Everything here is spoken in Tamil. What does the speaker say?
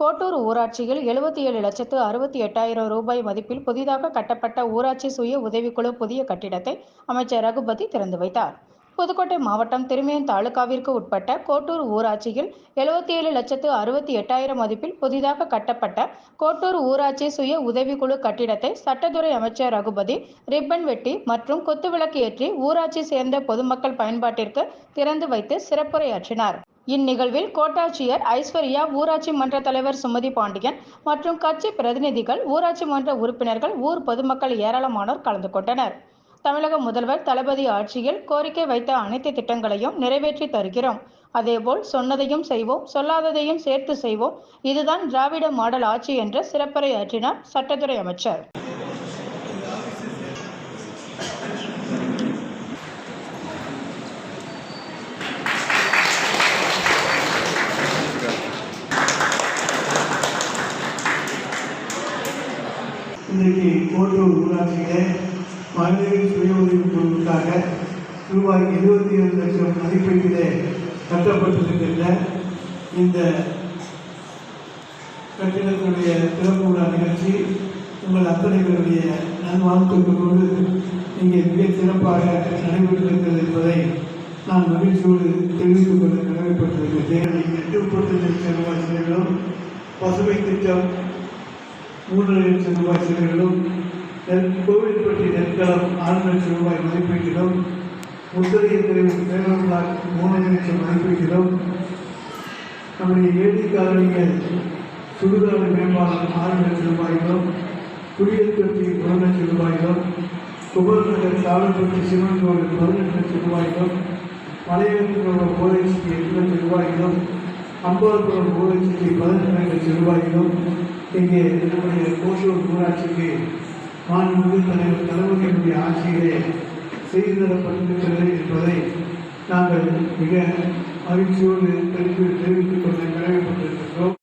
கோட்டூர் ஊராட்சியில் எழுபத்தி ஏழு லட்சத்து அறுபத்தி எட்டாயிரம் ரூபாய் மதிப்பில் புதிதாக கட்டப்பட்ட ஊராட்சி சுய உதவிக்குழு புதிய கட்டிடத்தை அமைச்சர் ரகுபதி திறந்து வைத்தார். புதுக்கோட்டை மாவட்டம் திருமயம் தாலுகாவிற்கு உட்பட்ட கோட்டூர் ஊராட்சியில் எழுபத்தி ஏழு லட்சத்து அறுபத்தி எட்டாயிரம் மதிப்பில் புதிதாக கட்டப்பட்ட கோட்டூர் ஊராட்சி சுய உதவிக்குழு கட்டிடத்தை சட்டத்துறை அமைச்சர் ரகுபதி ரிப்பன் வெட்டி மற்றும் குத்துவிளக்கு ஏற்றி ஊராட்சி சேர்ந்த பொதுமக்கள் பயன்பாட்டிற்கு திறந்து வைத்து சிறப்புரையாற்றினார். இந்நிகழ்வில் கோட்டாட்சியர் ஐஸ்வர்யா ஊராட்சி மன்ற தலைவர் சுமதி பாண்டியன் மற்றும் கட்சி பிரதிநிதிகள் ஊராட்சி மன்ற உறுப்பினர்கள் ஊர் பொதுமக்கள் ஏராளமானோர் கலந்து கொண்டனர். தமிழக முதல்வர் தளபதி ஆட்சியில் கோரிக்கை வைத்த அனைத்து திட்டங்களையும் நிறைவேற்றி தருகிறோம். அதேபோல் சொன்னதையும் செய்வோம் சொல்லாததையும் சேர்த்து செய்வோம். இதுதான் திராவிட மாடல் ஆட்சி என்று சிறப்புரை ஆற்றினார் சட்டத்துறை அமைச்சர். இன்றைக்கு கோட்டூர் ஊராட்சியிலே மகளிர் சுய உதவி குழுவுக்காக ரூபாய் இருபத்தி ஏழு லட்சம் மதிப்பீட்டிலே கட்டப்பட்டிருக்கின்ற இந்த கட்டிடத்தினுடைய திறப்பு விழா நிகழ்ச்சி உங்கள் அத்தனை பேருடைய நல்வாழ்த்துக்கள் கொண்டு இங்கே மிக சிறப்பாக நடைபெற்றிருக்கிறது என்பதை நான் மகிழ்ச்சியோடு தெரிவித்துக் கொள்ள கடமைப்பட்டிருக்கிறேன். எட்டு முப்பத்தஞ்சு லட்சம் ரூபாய் பசுமை திட்டம் மூன்று லட்சம் ரூபாய் செலவிலும் நெற் கோவில்பட்டி நெற்களம் ஆறு லட்சம் ரூபாய் மதிப்பீட்டிலும் முத்திரைய பிரிவு பேரூர் மூணு லட்சம் மதிப்பீட்டிலும் நம்முடைய ஏழை காலனிகள் சுடுகாடு மேம்பாலம் ஆறு லட்சம் ரூபாயிலும் குடியல் தொட்டி ஒரு லட்சம் ரூபாயிலும் குபர்நகர் சாலப்பட்டி சிவன் கோவில் பதினெட்டு லட்சம் ரூபாயிலும் மலையகத்தில் ஓலைச்சிக்கு எட்டு லட்சம் ரூபாயிலும் அம்பாள்புரம் ஊராட்சிக்கு பதினெட்டு லட்சம் ரூபாயிலும் இங்கே நம்முடைய கோஷூர் ஊராட்சிக்கு மாண்புமிகு தலைவர் தலைமுறையினுடைய ஆட்சியிலே செய்து தரப்பட்டிருக்கிறது என்பதை நாங்கள் மிக மகிழ்ச்சியோடு தெரிவித்து தெரிவித்துக் கொள்ள கடமைப்பட்டிருக்கிறோம்